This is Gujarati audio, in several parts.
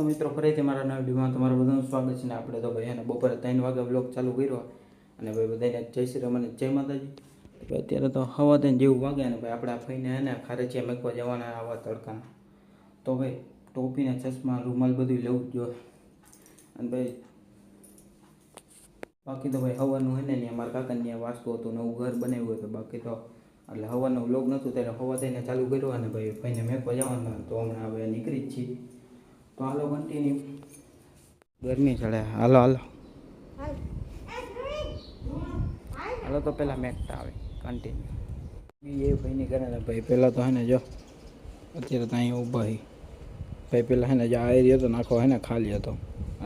તો મિત્રો, ફરીથી મારા નવા વિડીયોમાં તમારું બધાનું સ્વાગત છે ને આપણે તો ભાઈ એને બપોરે ત્રણ વાગે બ્લોગ ચાલુ કર્યો અને ભાઈ બધાને જય શ્રી રામ અને જય માતાજી. ભાઈ અત્યારે તો હવા થઈને જેવું વાગે ને ભાઈ, આપણે ફઈને હે ને ખારેચિયા મેકવા જવાના આવા તડકાના તો ભાઈ, ટોપીને ચશ્મા, રૂમાલ બધું લેવું જ અને ભાઈ, બાકી તો ભાઈ હવાનું હે ને અમારા મારા કાકાને વાસ્તુ હતું નવું ઘર બનાવ્યું હતું બાકી તો, એટલે હવાનો વ્લોગ નહોતું, ત્યારે હવા થઈને ચાલુ કર્યો અને ભાઈ ભાઈને મેકવા જવાના તો હમણાં હવે નીકળી જ છીએ. તો હાલો કન્ટિન્યુ ગરમી ચડે હાલો હાલો. હાલો. તો પહેલાં મેકતા આવે કન્ટિન્યુ એ ભાઈની કરે ને ભાઈ પહેલાં તો હે ને જો અત્યારે તો અહીંયા ઊભા હી. ભાઈ પહેલાં હે ને જો આ એરિયો હતો નાખો હે ને ખાલી હતો.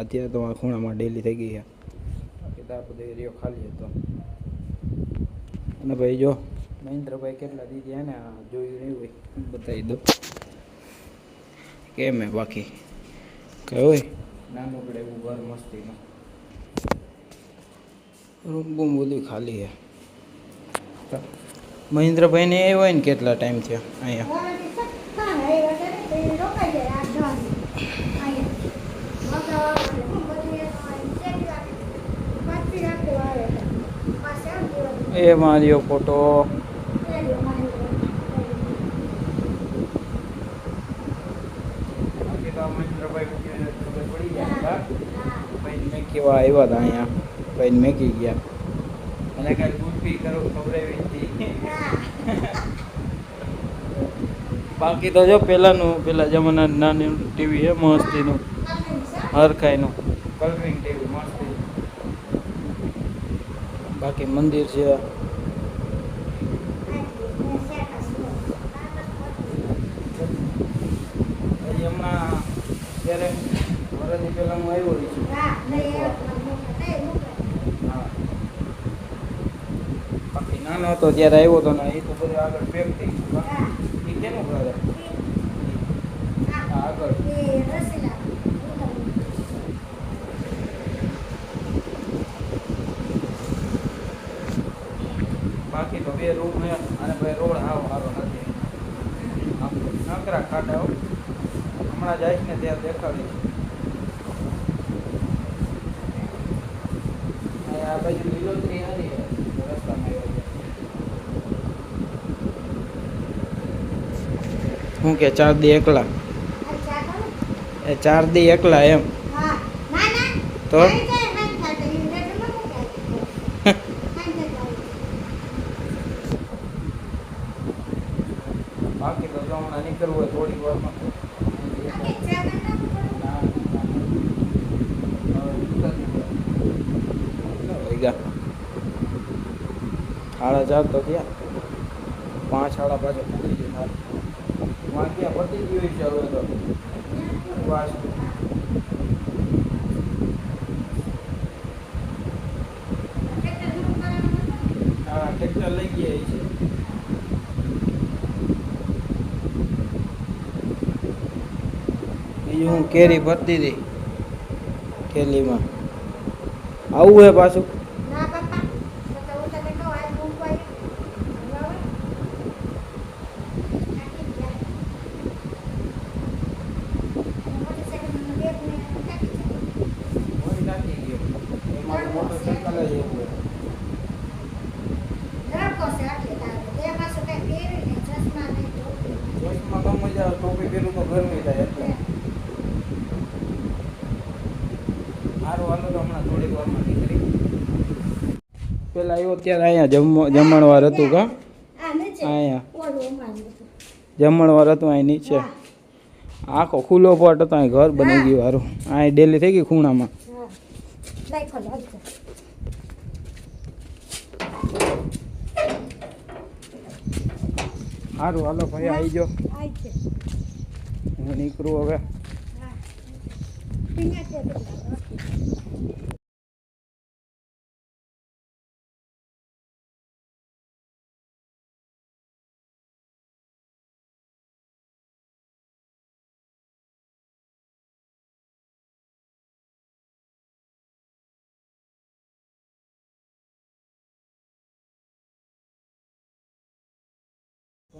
અત્યારે તો આ ખૂણામાં ડેલી થઈ ગઈ છે. બાકી તો આ એરિયો ખાલી હતો. અને ભાઈ જો મહેન્દ્રભાઈ કેટલા દીધી હે ને આ જોયું નહીં હોય બતાવી દો કેમ હે બાકી? કે હોય ના પડે એવું ઘર મસ્તીમાં રૂમ બૂમ બધું ખાલી છે. મહેન્દ્રભાઈને એ હોય ને કેટલા ટાઈમ થયા અહીંયા? એ માર્યો ફોટો બાકી તો આ મહેન્દ્રભાઈ ખબર પડી ગયા ભાઈ મેં કેવા આવ્યા હતા? અહીંયા. ભાઈ મેકી ગયા. અને કાંઈ ગુડપી કરો ખવડાવી બાકી તો જો પહેલાંનું પેલા જમાના નાની ટીવી છે મસ્તીનું હરખાઈનું. કલરિંગ ટીવી મસ્તી. બાકી મંદિર છે. હમણાં ત્યારે વરદી પહેલાં હું આવ્યો છું. હા બાકી નાનો હતો ત્યારે આવ્યો હતો ને એ તો બધું આગળ પેક થઈ ગયું. એ કેનું ઘર હા? આગળ. બાકી તો બે રૂમ છે અને ભાઈ રોડ હાવ સારો નથી. નકરા હો. હમણાં જાય ને ત્યાં દેખાડી. આ બાજુ લીલોતરી શું કે ચાર દી એકલા? એ ચાર દી એકલા એમ? તો? બાકી તો જો હમણાં નીકળવું હોય થોડી વારમાં. સાડા ચાર તો થયા પાંચ સાડા પાંચ પતી ગયું પાંચ ક્યાં પતી ગયું હવે તો. હા ટ્રેક્ટર લઈ ગયા છે. બીજું હું કેરી ભરતી હતી. કેલીમાં. આવું હે પાછું કોઈ નાખી ગયો એમાં મોટરસાઇકલ જ એવું હોય ચોઈસમાં તો મજા આવે ટોપી પહેરું તો ગરમી થાય એટલે સારું હાલો તો હમણાં થોડીક વારમાં નીકળી પેલા આવ્યો ત્યારે અહીંયા જમ જમણવાર હતું કા? અહીંયા. જમણવાર હતું અહીં નીચે. આખો ખુલ્લો પોટ હતો, અહીં ઘર બની ગયું સારું અહીં ડેલી થઈ ગઈ ખૂણામાં. સારું હાલો ભાઈ આવી જાઓ હું નીકળું હવે.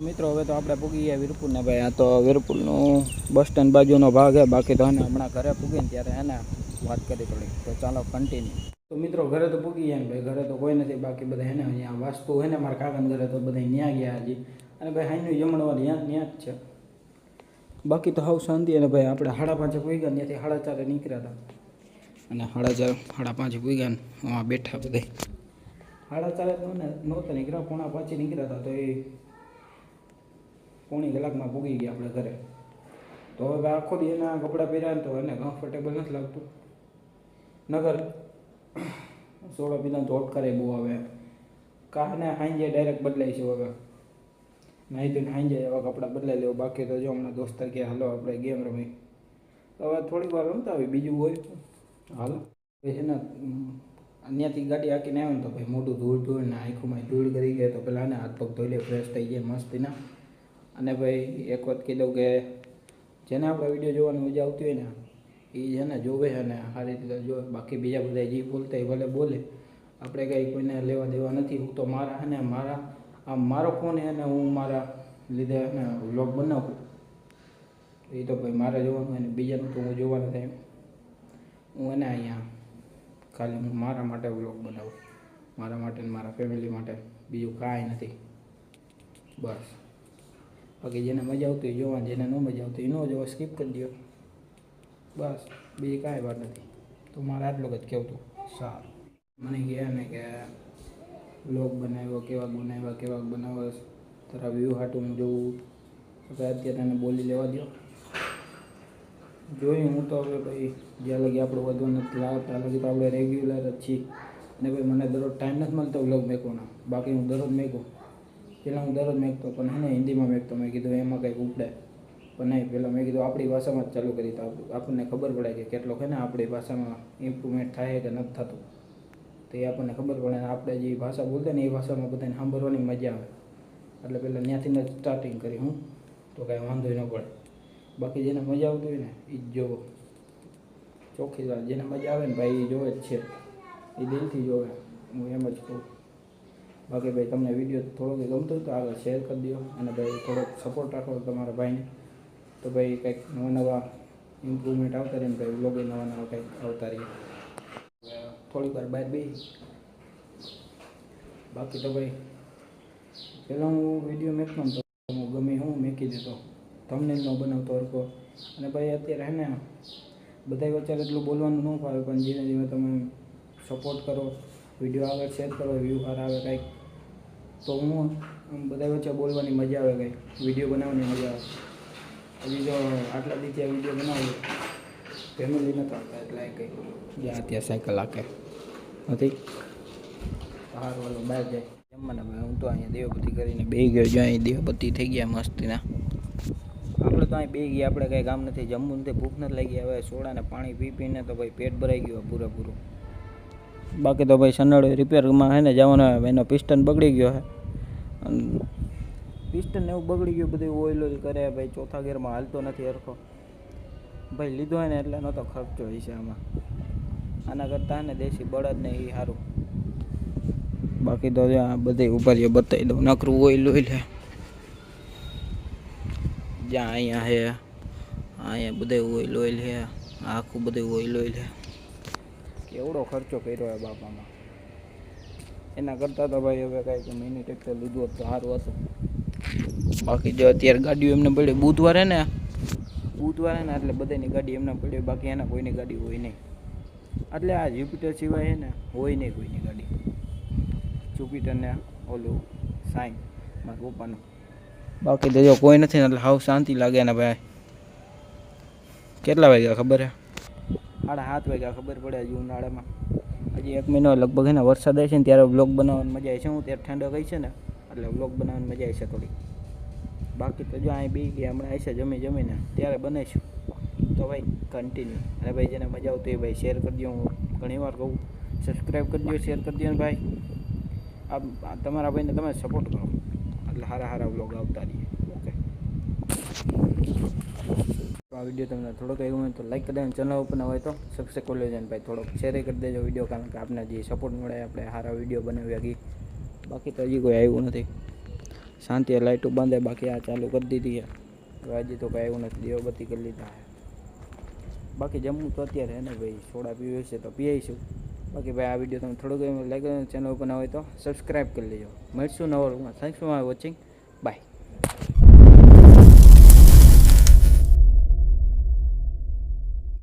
મિત્રો, હવે તો આપણે પૂગી ગયા વીરપુરને ભાઈ. આ તો વીરપુરનું બસ સ્ટેન્ડ બાજુનો ભાગ છે બાકી તો હે હમણાં ઘરે પૂગીને ત્યારે એને વાત કરી થોડી તો ચાલો કન્ટિન્યુ તો મિત્રો, ઘરે તો પૂગી ગયા ભાઈ. ઘરે તો કોઈ નથી, બાકી બધા એને અહીંયા વાસ્તુ હોય ને મારા કાગન ઘરે તો બધા ન્યા ગયા હજી. અને ભાઈ, હાઈનું જમણવાર ત્યાં ત્યાં જ છે. બાકી તો હાવ શાંતિ અને ભાઈ, આપણે સાડા પાંચે પૂગી ગયા ત્યાંથી સાડા ચારે નીકળ્યા હતા. અને સાડા ચાર, સાડા પાંચે પૂગી ગયા આમાં બેઠા બધા. સાડા ચારે તો ને નહોતા નીકળ્યા, પોણા પાંચે નીકળ્યા હતા તો એ પોણી કલાકમાં પૂગી ગયા આપણે ઘરે. તો હવે આખો દી એના કપડાં પહેર્યા તો એને કમ્ફર્ટેબલ નથી લાગતું. નગર સોળો પીધા તો ઓટકારે બહુ આવે કાને હાંજે ડાયરેક્ટ બદલાય છે હવે. નાહી ધોઈને હાંજે એવા કપડાં બદલાઈ લેવું. બાકી તો જો હમણાં દોસ્તર કે હાલો આપણે ગેમ રમી. તો હવે થોડીક વાર રમતા હોય, બીજું હોય. હાલો. છે ને ત્યાંથી ગાડી હાકીને આવે ને તો ભાઈ મોટું ધૂળ ધૂળ ને આંખોમાં ધૂળ કરી ગયા તો પેલા ને હાથ પગ ધોઈ લે ફ્રેશ થઈ જાય, મસ્તીના. અને ભાઈ એક વાત કહી દઉં કે જેને આપણે વીડિયો જોવાની મજા આવતી હોય ને, એ છે ને જોવે છે ને સારી રીતે જોવે બાકી બીજા બધા જે બોલતા એ ભલે બોલે. આપણે કંઈ કોઈને લેવા દેવા નથી, હું તો મારા અને મારા, આ મારો ફોન અને હું મારા લીધે અને વ્લોગ બનાવું. એ તો ભાઈ મારે જોવાનું હોય ને બીજાનું તો હું જોવાનું થાય હું એને અહીંયા ખાલી હું મારા માટે વ્લોગ બનાવું. મારા માટે મારા ફેમિલી માટે. બીજું કાંઈ નથી. બસ. બાકી જેને મજા આવતી હોય જોવાની જેને ન મજા આવતી ન જોવા સ્કીપ કરી દો બસ બીજી કાંઈ વાત નથી. તો મારે આટલું જ કહેવું હતું. સારું. મને કહે ને કે બ્લોગ બનાવ્યો કેવા બનાવ્યા કેવા બનાવ્યો તારા વ્યૂ હાટું હું જોઉં. તો અત્યારે એને બોલી લેવા દો જોયું હું તો હવે ભાઈ જ્યાં લગી આપણું વધુ નથી લાવતા લગી તો આપણે રેગ્યુલર જ છીએ. અને ભાઈ મને દરરોજ ટાઈમ નથી મળતો વ્લોગ મેકવાનો. બાકી હું દરરોજ મેકું. પહેલાં હું દરરોજ મેકતો પણ હે ને હિન્દીમાં મેકતો મેં કીધું, એમાં કંઈક ઉપડે. પણ નહીં, પહેલાં મેં કીધું, આપણી ભાષામાં જ ચાલુ કરી તો આપણને ખબર પડે કે કેટલો છે ને આપણી ભાષામાં ઇમ્પ્રુવમેન્ટ થાય કે નથી થતું. તો એ આપણને ખબર પડે આપણે જે ભાષા બોલતા ને એ ભાષામાં બધાને સાંભળવાની મજા આવે. એટલે પહેલાં ત્યાંથી જ સ્ટાર્ટિંગ કરી હું, તો કાંઈ વાંધો ન પડે. બાકી જેને મજા આવતી હોય ને એ જ જોવો. ચોખ્ખી જેને મજા આવે ને ભાઈ એ જોવે જ છે. એ દિલથી જોવે. હું એમ જ કહું. બાકી ભાઈ, તમને વીડિયો થોડોક ગમતો તો આગળ શેર કરી દો અને ભાઈ, થોડોક સપોર્ટ રાખો તમારા ભાઈને. તો ભાઈ, કંઈક નવા નવા ઇમ્પ્રુવમેન્ટ આવતા રહે ને ભાઈ વ્લોગે નવા નવા કંઈક આવતા રહીએ થોડીક વાર બહાર બી બાકી તો ભાઈ, પહેલાં હું વીડિયો મેકતો તો હું ગમે હું મેકી દેતો. તમને ન બનાવતો હરકો અને ભાઈ, અત્યારે હે ને બધા વચ્ચે એટલું બોલવાનું ન ફાવે, પણ ધીમે ધીમે તમે સપોર્ટ કરો. વીડિયો આગળ શેર કરો વ્યૂ હાર આવે કંઈક. તો હું બધા વચ્ચે બોલવાની મજા આવે કંઈક. વીડિયો બનાવવાની મજા આવે. હજી જો આટલા આ વીડિયો બનાવું. ફેમિલી નતા આવતા એટલે કંઈક. જ્યાં ત્યાં સાયકલ હાકે. નથી? બહાર વાલો બહાર જાય જમવાના હું તો અહીંયા દેવપતિ કરીને બે ગયો જો અહીં દેવપતિ થઈ ગયા મસ્તીના. આપણે તો અહીં બે ગયા આપણે કંઈ કામ નથી જમવું નથી ભૂખ નથી લાગી. હવે સોડા ને પાણી પી પીને તો ભાઈ પેટ ભરાઈ ગયું પૂરેપૂરું. બાકી તો ભાઈ સનડ રિપેરમાં હે ને જવાનો આવે એનો પિસ્ટન બગડી ગયો છે પિસ્ટન એવું બગડી ગયું, બધું ઓઇલ ઓઇલ કરે, ભાઈ ચોથા ગેરમાં હાલતો નથી હરખો. ભાઈ લીધો હોય ને એટલે નહોતો ખર્ચો છે આમાં. આના કરતાં ને દેશી બળદ ને એ સારું બાકી તો આ બધે ઊભા રહ્યો બતાવી દઉં, નકરું ઓઇલ ઓઇલ હે. જ્યાં અહીંયા હે અહીંયા બધે ઓઇલ ઓઇલ હે આખું બધું ઓઇલ ઓઇલ હે. કેવડો ખર્ચો કર્યો એ બાપામાં. એના કરતાં તો ભાઈ હવે કાંઈક મિની ટ્રેક્ટર લીધું હોત તો સારું હતું. બાકી જો અત્યારે ગાડીઓ એમને પડી બુધવારે ને બુધવારે ને એટલે બધાની ગાડી એમને પડી બાકી એના કોઈની ગાડી હોય નહીં. એટલે આ જ્યુપિટર સિવાય છે ને, હોય નહીં કોઈની ગાડી. જ્યુપિટરને ઓલું સાઈન મારા પપ્પાનું. બાકી તો જો કોઈ નથી ને એટલે હાવ શાંતિ લાગે ને ભાઈ. કેટલા વાગ્યા ખબર હે? સાડા સાત વાગ્યા ખબર પડે હજી ઉનાળામાં. હજી એક મહિનો લગભગ એના વરસાદ આવે છે ને ત્યારે બ્લોગ બનાવવાની મજા આવે છે. હું ત્યારે ઠંડક આવી છે ને, એટલે બ્લોગ બનાવવાની મજા આવે છે થોડી. બાકી તો જો અહીં બી ગયા, હમણાં આવી છે જમી જમીને. ત્યારે બનાવીશું. તો ભાઈ કન્ટિન્યુ અને ભાઈ, જેને મજા આવતી હોય ભાઈ શેર કરી દો હું ઘણી વાર કહું સબસ્ક્રાઈબ કરી દો શેર કરી દો ને ભાઈ. આ તમારા ભાઈને તમે સપોર્ટ કરો. એટલે સારા સારા બ્લોગ આવતા રહીએ. ઓકે તો આ વીડિયો તમને થોડોક એવું હોય તો લાઈક કરી દેજો ચેનલ ઉપર ન હોય તો સબસ્ક્રાઈબ કરી લેજો ને ભાઈ થોડોક શેર કરી દેજો વીડિયો કારણ કે આપણે જે સપોર્ટ મળે આપણે સારા વીડિયો બનાવી આગી બાકી તો હજી કોઈ આવ્યું નથી. શાંતિએ લાઇટો બાંધે બાકી આ ચાલુ કરી દીધી છે. હવે હજી તો કાંઈ એવું નથી, દીવાબત્તી કરી લીધા છે. બાકી જમવું તો અત્યારે હે ને ભાઈ, સોડા પીવી હશે તો પીએશું બાકી ભાઈ આ વીડિયો તમને થોડોક એમ લાગ્યો ચેનલ ઉપર ના હોય તો સબસ્ક્રાઈબ કરી લેજો. મળશું નવો thanks for my watching bye